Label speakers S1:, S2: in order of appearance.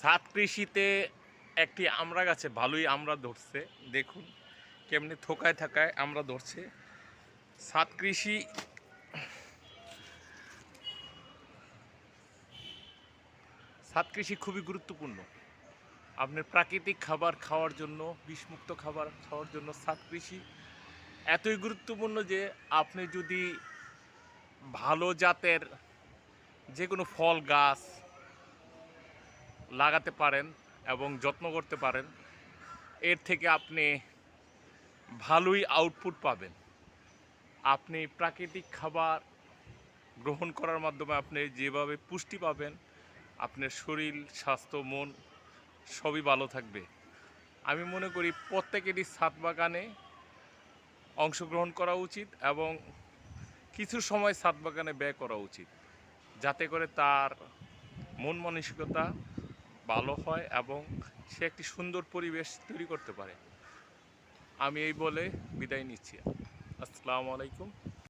S1: সাত কৃষিতে একটি আমড়া গাছে ভালোই আমরা ধরছে, দেখুন কেমনি থোকায় থাকায় আমরা ধরছে। সাত কৃষি সাত কৃষি খুবই গুরুত্বপূর্ণ। আপনার প্রাকৃতিক খাবার খাওয়ার জন্য, বিষমুক্ত খাবার খাওয়ার জন্য সাত কৃষি এতই গুরুত্বপূর্ণ যে আপনি যদি ভালো জাতের যে কোনো ফল, গাছ লাগাতে পারেন এবং যত্ন করতে পারেন, এর থেকে আপনি ভালোই আউটপুট পাবেন। আপনি প্রাকৃতিক খাবার গ্রহণ করার মাধ্যমে আপনি যেভাবে পুষ্টি পাবেন, আপনার শরীর, স্বাস্থ্য, মন সবই ভালো থাকবে। আমি মনে করি প্রত্যেকেরই ছাদ বাগানে অংশগ্রহণ করা উচিত এবং কিছু সময় ছাদ বাগানে ব্যয় করা উচিত, যাতে করে তার মন মানসিকতা ভালো হয় এবং সে একটি সুন্দর পরিবেশ তৈরি করতে পারে। আমি এই বলে বিদায় নিচ্ছি। আসসালামু আলাইকুম।